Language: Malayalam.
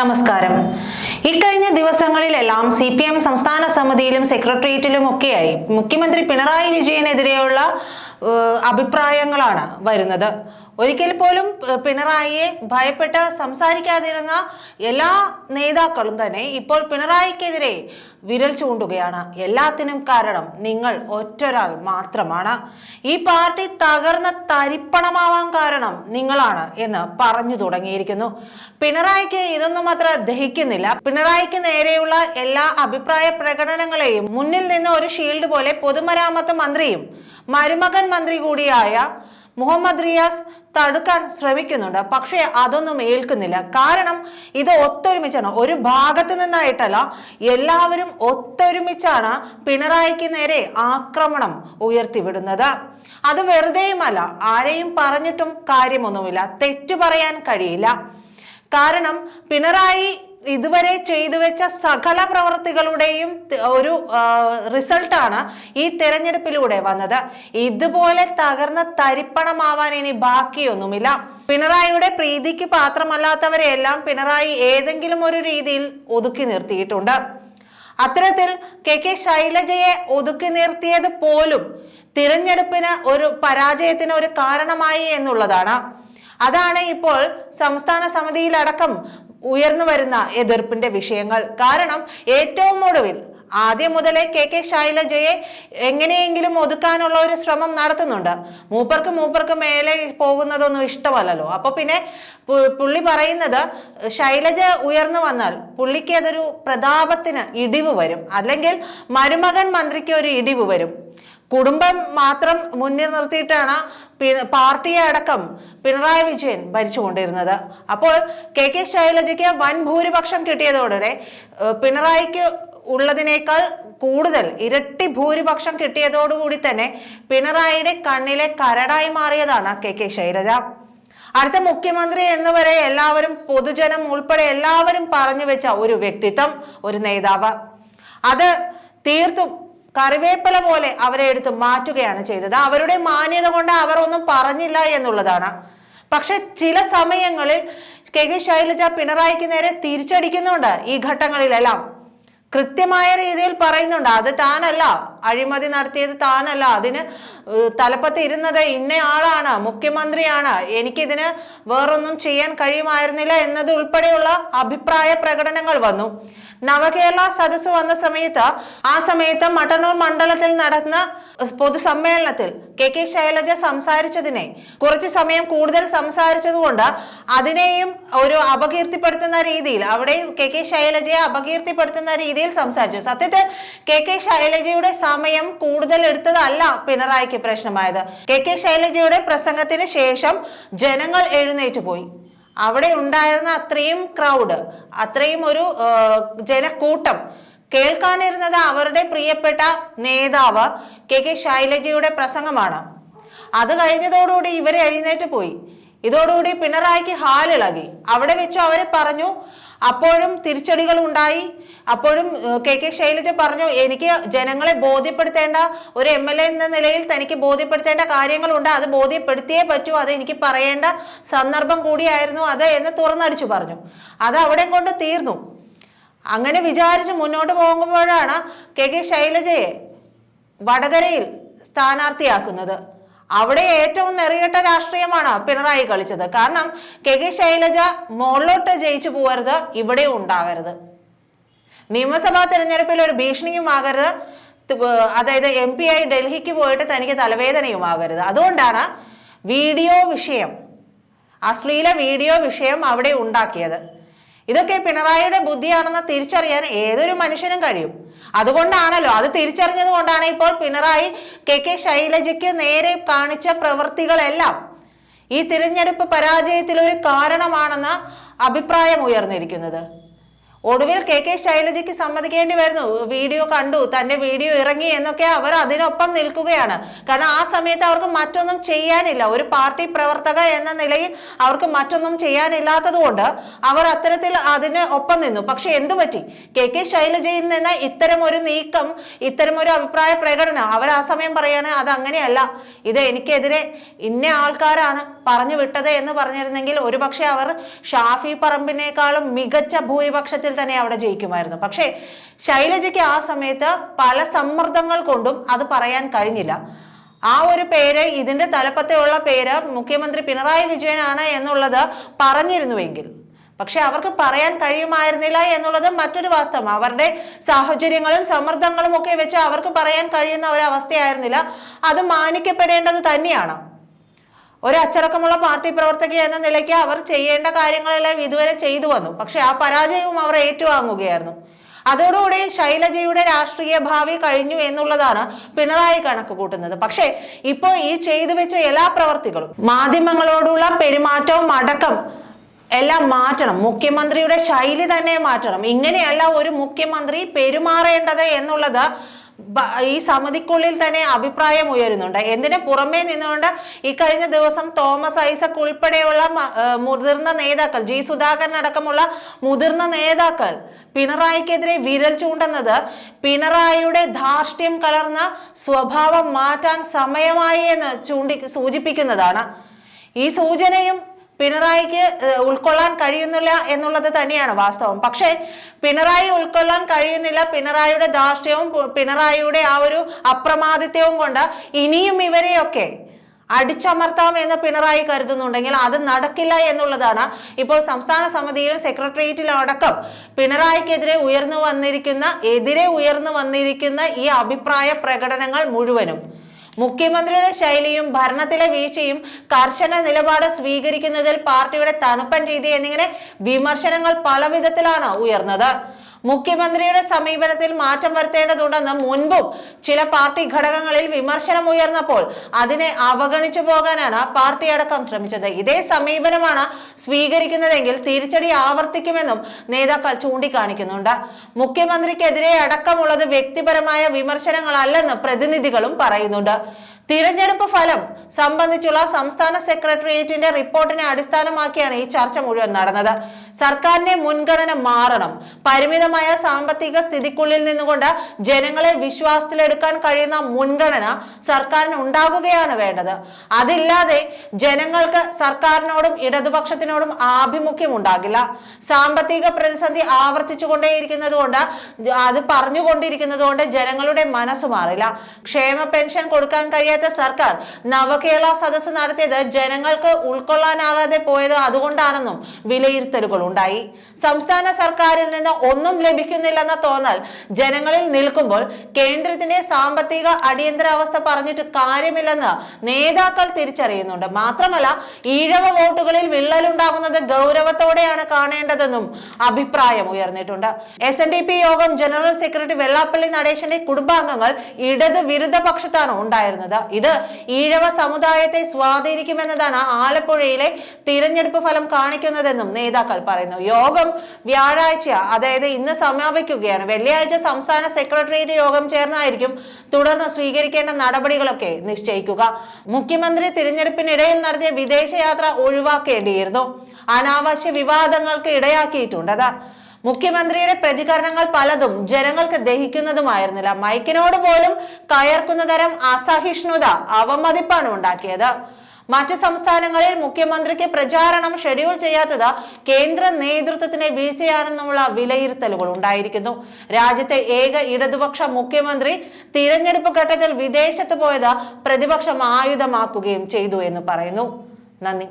നമസ്കാരം. ഇക്കഴിഞ്ഞ ദിവസങ്ങളിലെല്ലാം സി പി എം സംസ്ഥാന സമിതിയിലും സെക്രട്ടേറിയറ്റിലും ഒക്കെയായി മുഖ്യമന്ത്രി പിണറായി വിജയനെതിരെയുള്ള അഭിപ്രായങ്ങളാണ് വരുന്നത്. ഒരിക്കൽ പോലും പിണറായിയെ ഭയപ്പെട്ട് സംസാരിക്കാതിരുന്ന എല്ലാ നേതാക്കളും തന്നെ ഇപ്പോൾ പിണറായിക്കെതിരെ വിരൽ ചൂണ്ടുകയാണ്. എല്ലാത്തിനും കാരണം നിങ്ങൾ ഒറ്റൊരാൾ മാത്രമാണ്. ഈ പാർട്ടി തകർന്ന തരിപ്പണമാവാൻ കാരണം നിങ്ങളാണ് എന്ന് പറഞ്ഞു തുടങ്ങിയിരിക്കുന്നു. പിണറായിക്ക് ഇതൊന്നും അത്ര ദഹിക്കുന്നില്ല. പിണറായിക്ക് നേരെയുള്ള എല്ലാ അഭിപ്രായ പ്രകടനങ്ങളെയും മുന്നിൽ നിന്ന് ഒരു ഷീൽഡ് പോലെ പൊതുമരാമത്ത് മന്ത്രിയും മരുമകൻ മന്ത്രി കൂടിയായ മുഹമ്മദ് റിയാസ് തടുക്കാൻ ശ്രമിക്കുന്നുണ്ട്. പക്ഷേ അതൊന്നും ഏൽക്കുന്നില്ല. കാരണം ഇത് ഒത്തൊരുമിച്ചാണ്. ഒരു ഭാഗത്ത് നിന്നായിട്ടല്ല എല്ലാവരും ഒത്തൊരുമിച്ചാണ് പിണറായിക്ക് നേരെ ആക്രമണം ഉയർത്തിവിടുന്നത്. അത് വെറുതെയുമല്ല. ആരെയും പറഞ്ഞിട്ടും കാര്യമൊന്നുമില്ല. തെറ്റു പറയാൻ കഴിയില്ല. കാരണം പിണറായി ഇതുവരെ ചെയ്തു വെച്ച സകല പ്രവർത്തികളുടെയും ത- ഒരു റിസൾട്ടാണ് ഈ തെരഞ്ഞെടുപ്പിലൂടെ വന്നത്. ഇതുപോലെ തകർന്ന തരിപ്പണമാവാൻ ഇനി ബാക്കിയൊന്നുമില്ല. പിണറായിയുടെ പ്രീതിക്ക് പാത്രമല്ലാത്തവരെയെല്ലാം പിണറായി ഏതെങ്കിലും ഒരു രീതിയിൽ ഒതുക്കി നിർത്തിയിട്ടുണ്ട്. അത്തരത്തിൽ കെ കെ ശൈലജയെ ഒതുക്കി നിർത്തിയത് പോലും തിരഞ്ഞെടുപ്പിന് ഒരു പരാജയത്തിന് ഒരു കാരണമായി എന്നുള്ളതാണ്. അതാണ് ഇപ്പോൾ സംസ്ഥാന സമിതിയിലടക്കം ഉയർന്നു വരുന്ന എതിർപ്പിന്റെ വിഷയങ്ങൾ. കാരണം ഏറ്റവും ഒടുവിൽ ആദ്യം മുതലേ കെ കെ ശൈലജയെ എങ്ങനെയെങ്കിലും ഒതുക്കാനുള്ള ഒരു ശ്രമം നടത്തുന്നുണ്ട്. മൂപ്പർക്ക് മൂപ്പർക്ക് മേലെ പോകുന്നതൊന്നും ഇഷ്ടമല്ലല്ലോ. അപ്പൊ പിന്നെ പുള്ളി പറയുന്നത് ശൈലജ ഉയർന്നു വന്നാൽ പുള്ളിക്ക് അതൊരു പ്രതാപത്തിന് ഇടിവ് വരും. അല്ലെങ്കിൽ മരുമകൻ മന്ത്രിക്ക് ഒരു ഇടിവ് വരും. കുടുംബം മാത്രം മുന്നിൽ നിർത്തിയിട്ടാണ് പാർട്ടിയെ അടക്കം പിണറായി വിജയൻ ഭരിച്ചുകൊണ്ടിരുന്നത്. അപ്പോൾ കെ കെ ശൈലജയ്ക്ക് വൻ ഭൂരിപക്ഷം കിട്ടിയതോടെ പിണറായിക്ക് ഉള്ളതിനേക്കാൾ കൂടുതൽ ഇരട്ടി ഭൂരിപക്ഷം കിട്ടിയതോടുകൂടി തന്നെ പിണറായിയുടെ കണ്ണിലെ കരടായി മാറിയതാണ് കെ കെ ശൈലജ. അടുത്ത മുഖ്യമന്ത്രി എന്നുവരെ എല്ലാവരും പൊതുജനം ഉൾപ്പെടെ എല്ലാവരും പറഞ്ഞു വെച്ച ഒരു വ്യക്തിത്വം ഒരു നേതാവ്. അത് തീർത്തും കറിവേപ്പില പോലെ അവരെ എടുത്ത് മാറ്റുകയാണ് ചെയ്തത്. അവരുടെ മാന്യത കൊണ്ട് അവർ ഒന്നും പറഞ്ഞില്ല എന്നുള്ളതാണ്. പക്ഷെ ചില സമയങ്ങളിൽ കെ കെ ശൈലജ പിണറായിക്ക് നേരെ തിരിച്ചടിക്കുന്നുണ്ട് ഈ ഘട്ടങ്ങളിലെല്ലാം. കൃത്യമായ രീതിയിൽ പറയുന്നുണ്ട്. അത് താനല്ല. അഴിമതി നടത്തിയത് താനല്ല. അതിന് തലപ്പത്ത് ഇരുന്നത് ഇന്ന ആളാണ് മുഖ്യമന്ത്രിയാണ്. എനിക്കിതിന് വേറൊന്നും ചെയ്യാൻ കഴിയുമായിരുന്നില്ല എന്നത് ഉൾപ്പെടെയുള്ള അഭിപ്രായ പ്രകടനങ്ങൾ വന്നു. നവകേരള സദസ്സ് വന്ന സമയത്ത് ആ സമയത്ത് മട്ടന്നൂർ മണ്ഡലത്തിൽ നടന്ന പൊതുസമ്മേളനത്തിൽ കെ കെ ശൈലജ സംസാരിച്ചതിനെ കുറച്ചു സമയം കൂടുതൽ സംസാരിച്ചതുകൊണ്ട് അതിനെയും ഒരു അപകീർത്തിപ്പെടുത്തുന്ന രീതിയിൽ അവിടെയും കെ കെ ശൈലജയെ അപകീർത്തിപ്പെടുത്തുന്ന രീതിയിൽ സംസാരിച്ചു. സത്യത്തിൽ കെ കെ ശൈലജയുടെ സമയം കൂടുതൽ എടുത്തതല്ല പിണറായിക്ക് പ്രശ്നമായത്. കെ കെ ശൈലജയുടെ പ്രസംഗത്തിന് ശേഷം ജനങ്ങൾ എഴുന്നേറ്റ് പോയി. അവിടെ ഉണ്ടായിരുന്ന അത്രയും ക്രൗഡ് അത്രയും ഒരു ജനക്കൂട്ടം. കേൾക്കാനിരുന്നത് അവരുടെ പ്രിയപ്പെട്ട നേതാവ് കെ കെ ശൈലജയുടെ പ്രസംഗമാണ്. അത് കഴിഞ്ഞതോടുകൂടി ഇവർ എഴുന്നേറ്റ് പോയി. ഇതോടുകൂടി പിണറായിക്ക് ഹാലിളകി അവിടെ വെച്ച് അവർ പറഞ്ഞു അപ്പോഴും തിരിച്ചടികൾ ഉണ്ടായി. അപ്പോഴും കെ കെ ശൈലജ പറഞ്ഞു എനിക്ക് ജനങ്ങളെ ബോധ്യപ്പെടുത്തേണ്ട ഒരു എം എൽ എ എന്ന നിലയിൽ തനിക്ക് ബോധ്യപ്പെടുത്തേണ്ട കാര്യങ്ങളുണ്ട്. അത് ബോധ്യപ്പെടുത്തിയേ പറ്റൂ. അത് എനിക്ക് പറയേണ്ട സന്ദർഭം കൂടിയായിരുന്നു അത് എന്ന് തുറന്നടിച്ചു പറഞ്ഞു. അത് അവിടെ കൊണ്ട് തീർന്നു. അങ്ങനെ വിചാരിച്ച് മുന്നോട്ട് പോകുമ്പോഴാണ് കെ കെ ശൈലജയെ വടകരയിൽ സ്ഥാനാർത്ഥിയാക്കുന്നത്. അവിടെ ഏറ്റവും നെറികെട്ട രാഷ്ട്രീയമാണ് പിണറായി കളിച്ചത്. കാരണം കെ കെ ശൈലജ മുകളിലോട്ട് ജയിച്ചു പോകരുത് ഇവിടെ ഉണ്ടാകരുത്. നിയമസഭാ തെരഞ്ഞെടുപ്പിൽ ഒരു ഭീഷണിയുമാകരുത്. അതായത് എം പി ആയി ഡൽഹിക്ക് പോയിട്ട് തനിക്ക് തലവേദനയുമാകരുത്. അതുകൊണ്ടാണ് വീഡിയോ വിഷയം അശ്ലീല വീഡിയോ വിഷയം അവിടെ ഉണ്ടാക്കിയത്. ഇതൊക്കെ പിണറായിയുടെ ബുദ്ധിയാണെന്ന് തിരിച്ചറിയാൻ ഏതൊരു മനുഷ്യനും കഴിയും. അതുകൊണ്ടാണല്ലോ അത് തിരിച്ചറിഞ്ഞത് കൊണ്ടാണ് ഇപ്പോൾ പിണറായി കെ കെ ശൈലജയ്ക്ക് നേരെ കാണിച്ച പ്രവൃത്തികളെല്ലാം. ഈ തിരഞ്ഞെടുപ്പ് പരാജയത്തിൽ ഒരു കാരണമാണെന്ന് അഭിപ്രായം ഉയർന്നിരിക്കുന്നത്. ഒടുവിൽ കെ കെ ശൈലജയ്ക്ക് സമ്മതിക്കേണ്ടി വരുന്നു. വീഡിയോ കണ്ടു. തന്റെ വീഡിയോ ഇറങ്ങി എന്നൊക്കെ അവർ അതിനൊപ്പം നിൽക്കുകയാണ്. കാരണം ആ സമയത്ത് അവർക്ക് മറ്റൊന്നും ചെയ്യാനില്ല. ഒരു പാർട്ടി പ്രവർത്തക എന്ന നിലയിൽ അവർക്ക് മറ്റൊന്നും ചെയ്യാനില്ലാത്തത് കൊണ്ട് അവർ അത്തരത്തിൽ അതിന് ഒപ്പം നിന്നു. പക്ഷെ എന്തു പറ്റി? കെ കെ ശൈലജയിൽ നിന്ന് ഇത്തരം ഒരു നീക്കം ഇത്തരം ഒരു അഭിപ്രായ പ്രകടനം അവർ ആ സമയം പറയാണ് അത് അങ്ങനെയല്ല. ഇത് എനിക്കെതിരെ ഇന്ന ആൾക്കാരാണ് പറഞ്ഞു വിട്ടത് എന്ന് പറഞ്ഞിരുന്നെങ്കിൽ ഒരുപക്ഷെ അവർ ഷാഫി പറമ്പിനേക്കാളും മികച്ച ഭൂരിപക്ഷത്തിൽ തന്നെ അവിടെ ജയിക്കുമായിരുന്നു. പക്ഷേ ശൈലജയ്ക്ക് ആ സമയത്ത് പല സമ്മർദ്ദങ്ങൾ കൊണ്ടും അത് പറയാൻ കഴിഞ്ഞില്ല. ആ ഒരു പേര് ഇതിന്റെ തലപ്പത്തെയുള്ള പേര് മുഖ്യമന്ത്രി പിണറായി വിജയനാണ് എന്നുള്ളത് പറഞ്ഞിരുന്നുവെങ്കിൽ പക്ഷെ അവർക്ക് പറയാൻ കഴിയുമായിരുന്നില്ല എന്നുള്ളത് മറ്റൊരു വാസ്തവം. അവരുടെ സാഹചര്യങ്ങളും സമ്മർദ്ദങ്ങളും ഒക്കെ വെച്ച് അവർക്ക് പറയാൻ കഴിയുന്ന ഒരു അവസ്ഥയായിരുന്നില്ല. അത് മാനിക്കപ്പെടേണ്ടത് തന്നെയാണ്. ഒരു അച്ചടക്കമുള്ള പാർട്ടി പ്രവർത്തക എന്ന നിലയ്ക്ക് അവർ ചെയ്യേണ്ട കാര്യങ്ങളെല്ലാം ഇതുവരെ ചെയ്തു വന്നു. പക്ഷെ ആ പരാജയവും അവർ ഏറ്റുവാങ്ങുകയായിരുന്നു. അതോടുകൂടി ശൈലജയുടെ രാഷ്ട്രീയ ഭാവി കഴിഞ്ഞു എന്നുള്ളതാണ് പിണറായി കണക്ക് കൂട്ടുന്നത്. പക്ഷേ ഇപ്പോ ഈ ചെയ്തു വെച്ച എല്ലാ പ്രവർത്തികളും മാധ്യമങ്ങളോടുള്ള പെരുമാറ്റവും അടക്കം എല്ലാം മാറ്റണം. മുഖ്യമന്ത്രിയുടെ ശൈലി തന്നെ മാറ്റണം. ഇങ്ങനെയല്ല ഒരു മുഖ്യമന്ത്രി പെരുമാറേണ്ടത് എന്നുള്ളത് ഈ സമിതിക്കുള്ളിൽ തന്നെ അഭിപ്രായം ഉയരുന്നുണ്ട്. എന്തിനു പുറമേ നിന്നുകൊണ്ട് ഈ കഴിഞ്ഞ ദിവസം തോമസ് ഐസക് ഉൾപ്പെടെയുള്ള മുതിർന്ന നേതാക്കൾ ജി സുധാകരൻ അടക്കമുള്ള മുതിർന്ന നേതാക്കൾ പിണറായിക്കെതിരെ വിരൽ ചൂണ്ടുന്നത് പിണറായിയുടെ ധാർഷ്ട്യം കലർന്ന സ്വഭാവം മാറ്റാൻ സമയമായി എന്ന് ചൂണ്ടി സൂചിപ്പിക്കുന്നതാണ്. ഈ സൂചനയും പിണറായിക്ക് ഉൾക്കൊള്ളാൻ കഴിയുന്നില്ല എന്നുള്ളത് തന്നെയാണ് വാസ്തവം. പക്ഷേ പിണറായി ഉൾക്കൊള്ളാൻ കഴിയുന്നില്ല പിണറായിയുടെ ദാർഷ്ട്യവും പിണറായിയുടെ ആ ഒരു അപ്രമാദിത്വവും കൊണ്ട് ഇനിയും ഇവരെയൊക്കെ അടിച്ചമർത്താം എന്ന് പിണറായി കരുതുന്നുണ്ടെങ്കിൽ അത് നടക്കില്ല എന്നുള്ളതാണ് ഇപ്പോൾ സംസ്ഥാന സമിതിയിലും സെക്രട്ടേറിയറ്റിലും അടക്കം പിണറായിക്കെതിരെ ഉയർന്നു വന്നിരിക്കുന്ന എതിരെ ഉയർന്നു വന്നിരിക്കുന്ന ഈ അഭിപ്രായ പ്രകടനങ്ങൾ മുഴുവനും. മുഖ്യമന്ത്രിയുടെ ശൈലിയും ഭരണത്തിലെ വീഴ്ചയും കർശന നിലപാട് സ്വീകരിക്കുന്നതിൽ പാർട്ടിയുടെ തണുപ്പൻ രീതി എന്നിങ്ങനെ വിമർശനങ്ങൾ പല വിധത്തിലാണ് ഉയർന്നത്. മുഖ്യമന്ത്രിയുടെ സമീപനത്തിൽ മാറ്റം വരുത്തേണ്ടതുണ്ടെന്ന് മുൻപും ചില പാർട്ടി ഘടകങ്ങളിൽ വിമർശനം ഉയർന്നപ്പോൾ അതിനെ അവഗണിച്ചു പോകാനാണ് പാർട്ടി അടക്കം ശ്രമിച്ചത്. ഇതേ സമീപനമാണ് സ്വീകരിക്കുന്നതെങ്കിൽ തിരിച്ചടി ആവർത്തിക്കുമെന്നും നേതാക്കൾ ചൂണ്ടിക്കാണിക്കുന്നുണ്ട്. മുഖ്യമന്ത്രിക്കെതിരെ അടക്കമുള്ളത് വ്യക്തിപരമായ വിമർശനങ്ങളല്ലെന്ന് പ്രതിനിധികളും പറയുന്നുണ്ട്. തിരഞ്ഞെടുപ്പ് ഫലം സംബന്ധിച്ചുള്ള സംസ്ഥാന സെക്രട്ടേറിയറ്റിന്റെ റിപ്പോർട്ടിനെ അടിസ്ഥാനമാക്കിയാണ് ഈ ചർച്ച മുഴുവൻ നടന്നത്. സർക്കാരിന്റെ മുൻഗണന മാറണം. പരിമിതമായ സാമ്പത്തിക സ്ഥിതിക്കുള്ളിൽ നിന്നുകൊണ്ട് ജനങ്ങളെ വിശ്വാസത്തിലെടുക്കാൻ കഴിയുന്ന മുൻഗണന സർക്കാരിന് ഉണ്ടാകുകയാണ് വേണ്ടത്. അതില്ലാതെ ജനങ്ങൾക്ക് സർക്കാരിനോടും ഇടതുപക്ഷത്തിനോടും ആഭിമുഖ്യം ഉണ്ടാകില്ല സാമ്പത്തിക പ്രതിസന്ധി ആവർത്തിച്ചുകൊണ്ടേയിരിക്കുന്നത് കൊണ്ട് അത് പറഞ്ഞുകൊണ്ടിരിക്കുന്നത് കൊണ്ട് ജനങ്ങളുടെ മനസ്സ് മാറില്ല. ക്ഷേമ പെൻഷൻ കൊടുക്കാൻ കഴിയാത്ത സർക്കാർ നവകേരള സദസ് നടത്തിയത് ജനങ്ങൾക്ക് ഉൾക്കൊള്ളാനാകാതെ പോയത് അതുകൊണ്ടാണെന്നും വിലയിരുത്തലുകൾ ഉണ്ടായി സംസ്ഥാന സർക്കാരിൽ നിന്ന് ഒന്നും ലഭിക്കുന്നില്ലെന്ന തോന്നൽ ജനങ്ങളിൽ നിൽക്കുമ്പോൾ കേന്ദ്രത്തിന്റെ സാമ്പത്തിക അടിയന്തരാവസ്ഥ പറഞ്ഞിട്ട് കാര്യമില്ലെന്ന് നേതാക്കൾ തിരിച്ചറിയുന്നുണ്ട്. മാത്രമല്ല ഈഴവ വോട്ടുകളിൽ വിള്ളലുണ്ടാകുന്നത് ഗൗരവത്തോടെയാണ് കാണേണ്ടതെന്നും അഭിപ്രായം ഉയർന്നിട്ടുണ്ട്. എസ് എൻ ഡി പി യോഗം ജനറൽ സെക്രട്ടറി വെള്ളാപ്പള്ളി നടേശന്റെ കുടുംബാംഗങ്ങൾ ഇടത് വിരുദ്ധ പക്ഷത്താണ് ഉണ്ടായിരുന്നത്. ഇത് ഈഴവ സമുദായത്തെ സ്വാധീനിക്കുമെന്നതാണ് ആലപ്പുഴയിലെ തിരഞ്ഞെടുപ്പ് ഫലം കാണിക്കുന്നതെന്നും നേതാക്കൾ പറയുന്നു. യോഗം വ്യാഴാഴ്ച അതായത് ഇന്ന് സമാപിക്കുകയാണ്. വെള്ളിയാഴ്ച സംസ്ഥാന സെക്രട്ടേറിയറ്റ് യോഗം ചേർന്നായിരിക്കും തുടർന്ന് സ്വീകരിക്കേണ്ട നടപടികളൊക്കെ നിശ്ചയിക്കുക. മുഖ്യമന്ത്രി തിരഞ്ഞെടുപ്പിനിടയിൽ നടത്തിയ വിദേശയാത്ര ഒഴിവാക്കേണ്ടിയിരുന്നു. അനാവശ്യ വിവാദങ്ങൾക്ക് ഇടയാക്കിയിട്ടുണ്ടത് മുഖ്യമന്ത്രിയുടെ പ്രതികരണങ്ങൾ പലതും ജനങ്ങൾക്ക് ദഹിക്കുന്നതുമായിരുന്നില്ല. മൈക്കിനോട് പോലും കയർക്കുന്ന തരം അസഹിഷ്ണുത അവമതിപ്പാണ് ഉണ്ടാക്കിയത്. മറ്റ് സംസ്ഥാനങ്ങളിൽ മുഖ്യമന്ത്രിക്ക് പ്രചാരണം ഷെഡ്യൂൾ ചെയ്യാത്തത് കേന്ദ്ര നേതൃത്വത്തിന്റെ വീഴ്ചയാണെന്നുള്ള വിലയിരുത്തലുകൾ ഉണ്ടായിരിക്കുന്നു. രാജ്യത്തെ ഏക ഇടതുപക്ഷ മുഖ്യമന്ത്രി തിരഞ്ഞെടുപ്പ് ഘട്ടത്തിൽ വിദേശത്ത് പോയത് പ്രതിപക്ഷം ആയുധമാക്കുകയും ചെയ്തു എന്ന് പറയുന്നു. നന്ദി.